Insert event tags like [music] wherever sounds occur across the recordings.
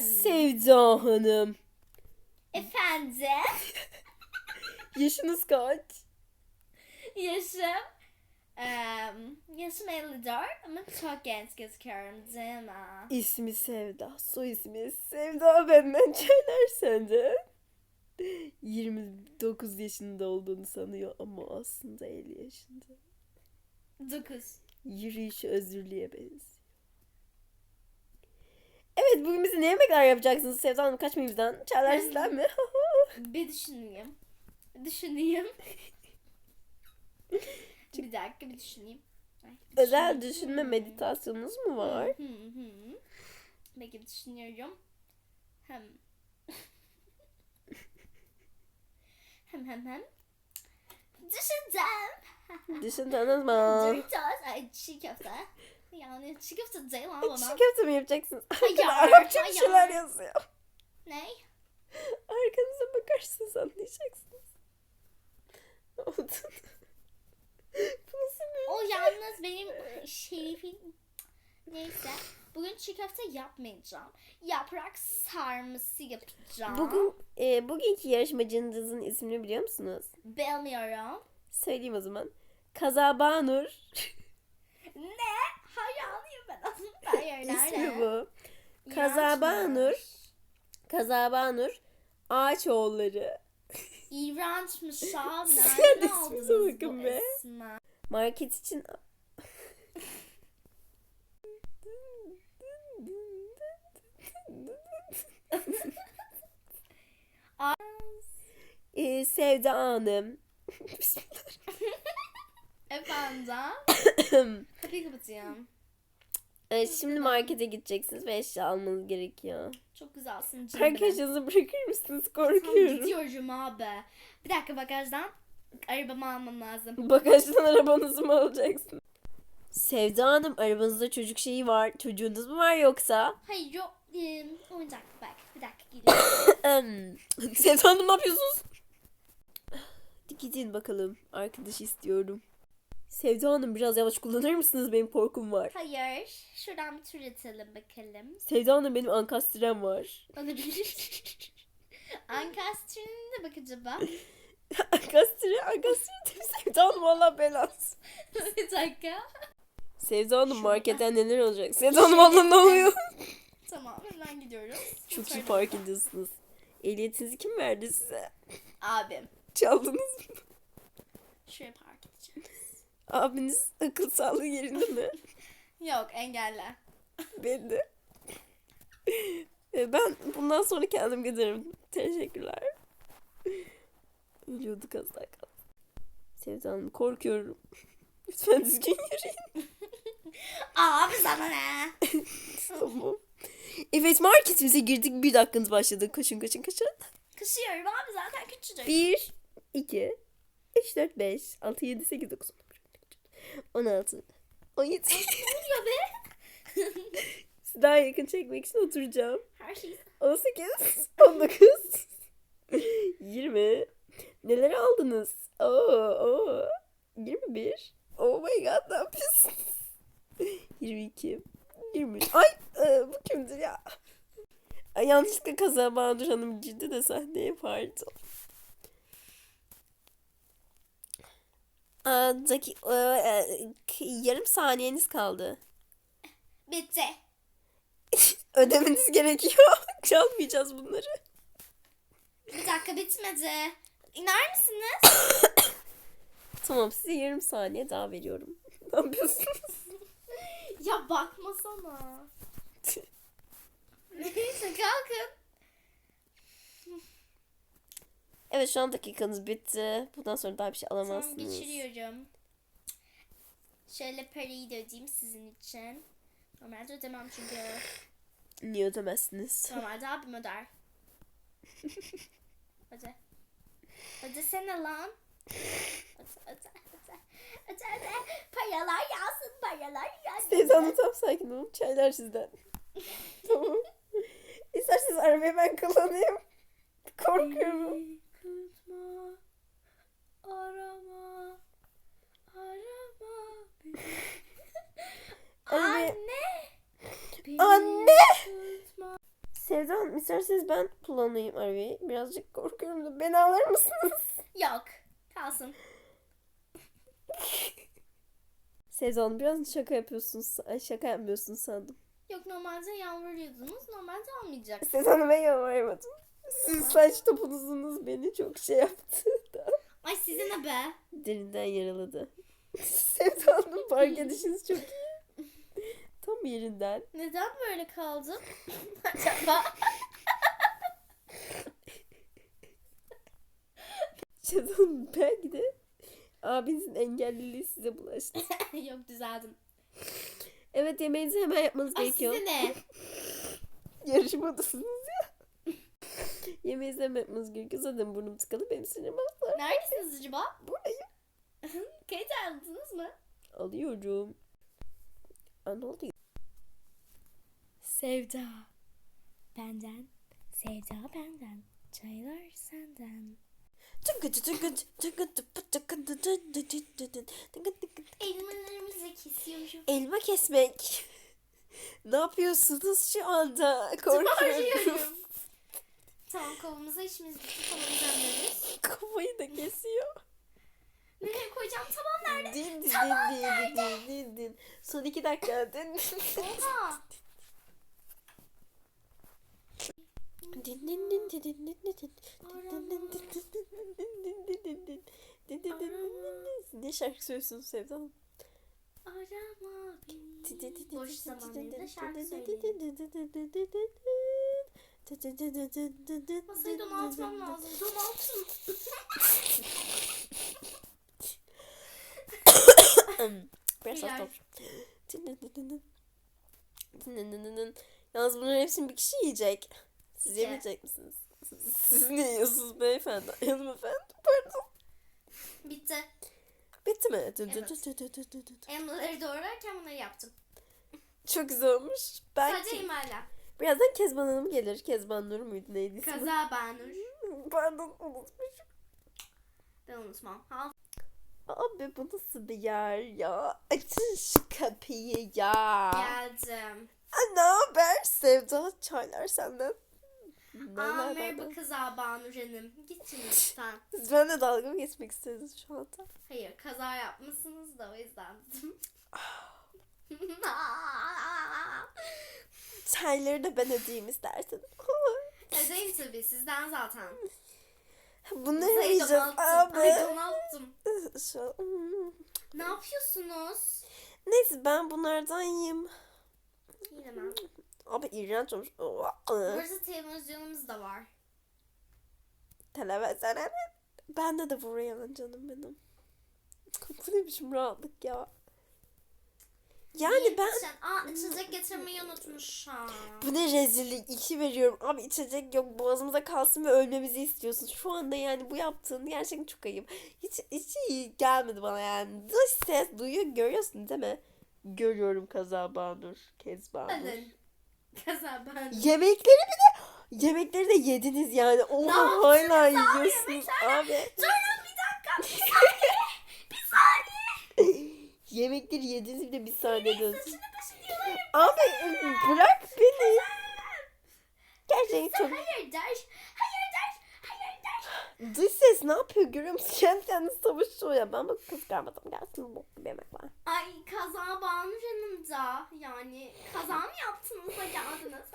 Sevda Hanım. Efendim? [laughs] Yaşınız kaç? Yaşım. Eee yaşım 54 ama çok genç gözüküyorum değil mi? İsmi Sevda. Soy ismi Sevda benden çaylar senden. 29 yaşında olduğunu sanıyor ama aslında 50 yaşında. 9. Yürüyüşü özürlüye benziyor. Evet bugün bize ne yemekler yapacaksınız Sevda Hanım? Kaçmayın bizden. Çaylar sizden mi? Bir [laughs] düşüneyim. Düşüneyim. bir dakika bir düşüneyim. Ay, bir Özel düşüneyim. düşünme meditasyonunuz mu var? Hı hı. Peki bir düşünüyorum. Hem. [laughs] hem hem hem. Düşüneceğim. [laughs] Düşündünüz mü? Doritos. Ay çiğ köfte. Yani çiğ köfte değil ama Çiğ bana. köfte mi yapacaksınız? Hayır, Arapça bir şeyler yazıyor. Ne? Arkanıza bakarsanız anlayacaksınız. Ne oldu? O yalnız benim şerifim. Neyse. Bugün çiğ köfte yapmayacağım. Yaprak sarması yapacağım. Bugün, e, bugünkü yarışmacınızın ismini biliyor musunuz? Bilmiyorum. Söyleyeyim o zaman. Kazabanur. Ne? Hayranıyım ben onun. Hayır [laughs] İsmi bu. Kazabanur. Kazabanur. Ağaçoğulları. İğrençmiş [laughs] abi. Nereden aldınız bu be. ismi? Market için... [laughs] Ee, Sevda Hanım. Efendim? Kapıyı kapatayım. Ee, şimdi markete gideceksiniz ve eşya almanız gerekiyor. Çok güzelsin cimri. Arkadaşınızı bırakır mısınız? Tamam, Korkuyorum. gidiyorum abi. Bir dakika bagajdan arabamı almam lazım. Bagajdan [laughs] arabanızı mı alacaksın? Sevda Hanım arabanızda çocuk şeyi var. Çocuğunuz mu var yoksa? Hayır yok. Ee, oyuncak bak. Bir dakika geliyorum. [coughs] Sevda Hanım ne yapıyorsunuz? Gidin bakalım. Arkadaş istiyorum. Sevda Hanım biraz yavaş kullanır mısınız? Benim korkum var. Hayır. Şuradan bir tur atalım bakalım. Sevda Hanım benim ankastrem var. Olabilir. [laughs] Ankastrin'e de bak acaba. [laughs] ankastre, ankastre değil Sevda Hanım Allah belası. [laughs] bir dakika. Sevda Hanım marketten neler olacak? Sevda Hanım Allah ne oluyor? Tamam hemen gidiyoruz. Çok iyi bakalım. ediyorsunuz. Ehliyetinizi kim verdi size? Abim. Çaldınız mı? Şuraya park edeceğiz. Abiniz akıl sağlığı yerinde mi? Yok engelle. Ben de. E, Ben bundan sonra kendim giderim. Teşekkürler. Ölüyorduk az daha kaldı. Sevda Hanım korkuyorum. Lütfen düzgün yürüyün. Abi sana ne? [laughs] tamam. Evet marketimize girdik. Bir dakikanız başladı. Koşun koşun koşun. Kışıyorum abi zaten küçücük. 1, 2, 3, 4, 5, 6, 7, 8, 9, 10, 16, 17. oluyor be? [laughs] Daha yakın çekmek için oturacağım. Her şey 18, 19, 20. Neler aldınız? Oo, oo. 21. Oh my god ne yapıyorsunuz? 22. 23. Ay e, bu kimdir ya? Ay, yanlışlıkla kaza Bahadır Hanım girdi de sahneye pardon. Aa, daki, e, e, yarım saniyeniz kaldı. bitti. [laughs] Ödemeniz gerekiyor. [laughs] Çalmayacağız bunları. Bir dakika bitmedi. İner misiniz? [coughs] Tamam size yarım saniye daha veriyorum. [laughs] ne yapıyorsunuz? ya bakmasana. Neyse kalkın. evet şu an dakikanız bitti. Bundan sonra daha bir şey Tamam alamazsınız. geçiriyorum. Şöyle parayı da ödeyeyim sizin için. Normalde ödemem çünkü. Niye ödemezsiniz? Normalde abim öder. [laughs] Öde. Ödesene lan. Öde, öde, öde. Öde, öde. Paralar yağsın, paralar yağsın. Teyze Hanım tam sakin olun. Çaylar sizden. [laughs] tamam. İsterseniz arabayı ben kullanayım. Korkuyorum. Kızma, arama, arama beni. Anne. Anne. Anne. Sevda Hanım isterseniz ben kullanayım arabayı. Birazcık korkuyorum da beni alır mısınız? [laughs] Yok. Kalsın. [laughs] Sevda Hanım biraz şaka yapıyorsunuz. Şaka yapmıyorsunuz sandım. Yok normalde yalvarıyordunuz. Normalde almayacak. Sevda Hanım'a yalvarmadım. Siz saç topunuzunuz beni çok şey yaptı. Ay size ne be? Derinden yaraladı. [laughs] Sevda Hanım fark edişiniz çok iyi. Tam yerinden. Neden böyle kaldı? [laughs] Acaba? Hanım belki de abinizin engelliliği size bulaştı. [laughs] Yok düzeldim. Evet yemeğinizi hemen yapmanız Ay gerekiyor. size ne? [laughs] Yarışmadasınız ya. yemeğinizi hemen yapmanız gerekiyor. Zaten burnum tıkalı benim sinirim hasta. Neredesiniz acaba? Buradayım. Kayıt aldınız mı? Alıyorum. Aa, ne oldu? Sevda. Benden. Sevda benden. Çaylar senden. Elmalarımızı kesiyorum. Elma kesmek. Ne yapıyorsunuz şu anda? Korkuyorum. Tamam kovamıza işimiz bitti. Kovamıza alıyoruz. Kafayı da kesiyor. Nereye koyacağım? Tamam nerede? Din din din din din din din. Son iki dakika. Din Oha. Ne şarkı söylüyorsunuz Sevda Hanım? Aramak. Boş zamanlarında şarkı söyleyeyim. Masayı donatmam lazım. Donatın. Biraz Yalnız bunların hepsini bir kişi yiyecek. Siz yemeyecek misiniz? Siz, ne yiyorsunuz beyefendi? Hanımefendi pardon. Bitti. Bitti mi? Evet. Elmaları doğrarken bunları yaptım. Çok güzel olmuş. Sadece Belki imaller. birazdan Kezban Hanım gelir. Kezban Nur muydu neydi ismi? Kaza Banur. Pardon unutmuşum. Ben unutmam. Ha, Abi bu nasıl bir yer ya? Açın şu kapıyı ya. geldim. Ne haber Sevda? Çaylar senden. Aa, merhaba? Kaza Banur Hanım. Git şimdi [laughs] lütfen. Siz benimle dalga mı geçmek istiyorsunuz şu anda? Hayır kaza yapmışsınız da o yüzden. [laughs] Çayları da ben ödeyeyim istersen. Ödeyim tabii sizden zaten. Yiyeceğiz donalttım. abi. Ay donalttım. [laughs] Şu Hmm. Ne yapıyorsunuz? Neyse ben bunlardan yiyeyim. Yine ben. Abi iğrenç olmuş. Burada televizyonumuz da var. Televizyon. Bende de buraya canım benim. [laughs] Bu ne biçim rahatlık ya. Yani ben Sen, aa içecek getirmeyi unutmuşum. bu ne rezillik iki veriyorum. Abi içecek yok boğazımıza kalsın ve ölmemizi istiyorsun. Şu anda yani bu yaptığın gerçekten çok ayıp. Hiç, hiç iyi gelmedi bana yani. Dış ses duyuyor görüyorsun değil mi? Görüyorum kaza Banur. Kezbanur. Hadi. Ben. Yemekleri bir de yemekleri de yediniz yani. Oha hala abi? yiyorsunuz abi. Durun bir dakika. Bir saniye. [laughs] Bir saniye. Yemekleri yediniz bir de bir saniye dönsün. Abi bırak beni. Gerçekten çok Hayır der. Hayır der. Dış ses ne yapıyor görüyor musun? [laughs] Kendi kendine savaşıyor ya. Ben bak kızgarmadım gelsin bok gibi yemek var. Ay kaza Banur Hanım da. Yani kaza mı yaptınız da geldiniz?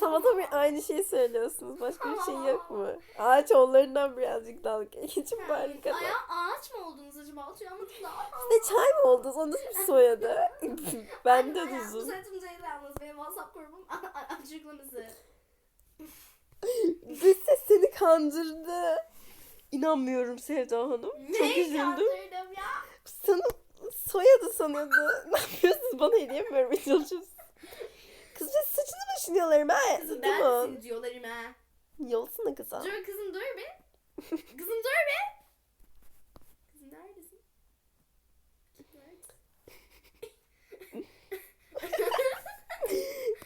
Da bir aynı şeyi söylüyorsunuz. Başka bir şey yok mu? Ağaç onlarından birazcık dalga geçin bari kadar. Aya ağaç mı oldunuz acaba? Uyanmadım da. Ne çay mı oldu? O nasıl bir soyadı? [laughs] ben de uzun. Sesim Ceyda yalnız. Benim WhatsApp grubum açıklaması. Dış ses seni kandırdı. İnanmıyorum Sevda Hanım. Çok Ne üzüldüm. kandırdım ya? Sana soyadı sanıyordu. [laughs] ne yapıyorsunuz? Bana hediye mi vermeye çalışıyorsunuz? Kızca saçını başını yolarım ha. Kızım Değil mi? neredesin diyorlarım ha. Yolsana kıza. Dur kızım dur bir. Kızım dur bir. Kızım neredesin? Neredesin?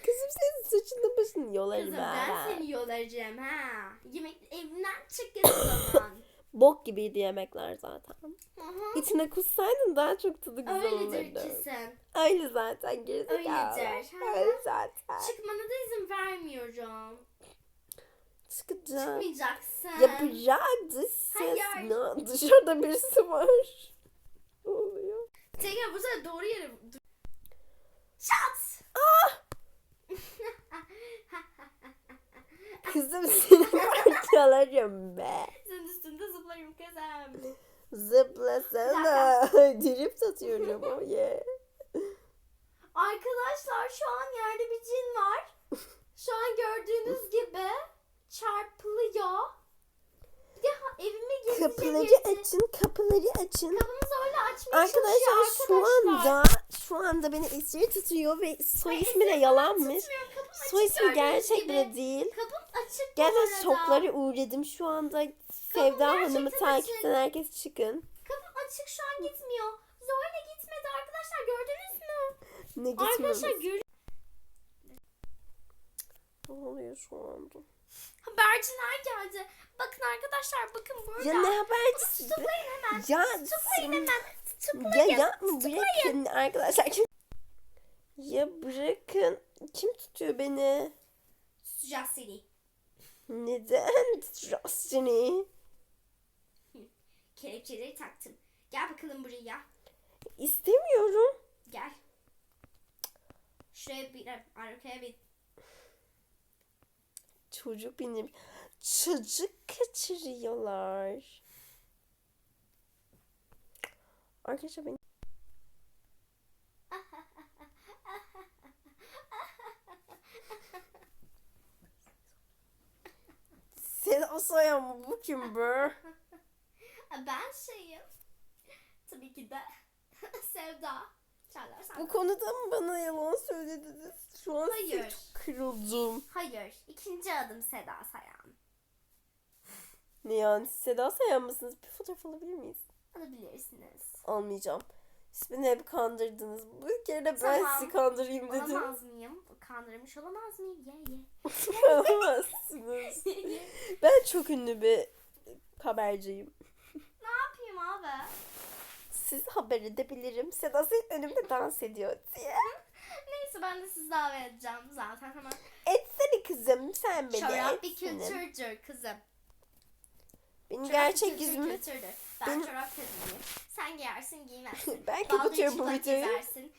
Kızım senin saçını başını yolarım Kızım ha. ben seni yollayacağım ha. Yemek evinden çık git o zaman. [laughs] Bok gibiydi yemekler zaten. Aha. İçine kussaydın daha çok tadı güzel Öyledir olurdu. ki sen. Öyle zaten gerizekalı. Öyledir, ha. Öyle zaten. Çıkmana da izin vermiyorum. Çıkacağım. Çıkmayacaksın. Ya bırak dış ses. Hayır. Ne? Dışarıda birisi var. Ne oluyor? Tekrar bu sefer doğru yere. Şat! Ah! Kızım seni [laughs] parçalarım be. Senin üstünde zıplarım kızım. Zıplasana. [laughs] Drip atıyorum o ye. Arkadaşlar şu an yerde bir cin var. Şu an gördüğünüz gibi çarpılıyor. Bir de ha- evime gizlice Kapıları girdi. açın, kapıları açın. Kapımızı öyle açmaya Arkadaşlar çalışıyor şu arkadaşlar. anda şu anda beni esir tutuyor ve soy ismi de yalanmış. Soy ismi gerçek bile değil. Kapım açık bu Gerçekten arada. şoklara uğradım. Şu anda Sevda Hanım'ı takip eden herkes çıkın. Kapım açık şu an gitmiyor. Zoyla gitmedi arkadaşlar gördünüz mü? Ne Arkadaşlar gitmemiz? gör Ne oluyor şu anda? haberciler geldi. Bakın arkadaşlar bakın burada. Ya ne habercisi? Tıklayın hemen. Ya sen- hemen. Ya Tıklayın. yapma bırakın arkadaşlar. Kim... Ya bırakın. Kim tutuyor beni? Tutacağız seni. Neden tutacağız seni? Kelepçeleri taktım. Gel bakalım buraya. İstemiyorum. Gel. Şuraya bir arkaya bir. Çocuk benim. Çocuk kaçırıyorlar. Arkadaşlar ben Sen Soya mı bu kim be? [laughs] Ben şeyim. Tabii ki de [laughs] Sevda. Çağlar sen. Bu konuda mı bana yalan söylediniz? Şu an Hayır. çok kırıldım. Hayır. ikinci adım Seda Sayan. Ne yani Seda Sayan mısınız? Bir fotoğraf alabilir miyiz? Alabilirsiniz. Almayacağım. Siz beni hep kandırdınız. Bu kere de ben Tamam. sizi kandırayım dedim. Olamaz mıyım? Kandırmış olamaz mıyım? Ye ye. [laughs] Olamazsınız. [laughs] Ben çok ünlü bir haberciyim. ne yapayım abi? Siz haber edebilirim. Seda Sayan önümde dans ediyor diye. [laughs] Neyse ben de sizi davet edeceğim zaten hemen. Etsene kızım sen beni Çorap bir etsene. kültürdür kızım. Benim Çorap gerçek kültür yüzümü kültürdür. Benim- çorap kadınıyım. Sen giyersin giymezsin. [laughs] ben Balda bu çıplak videoyu. gezersin.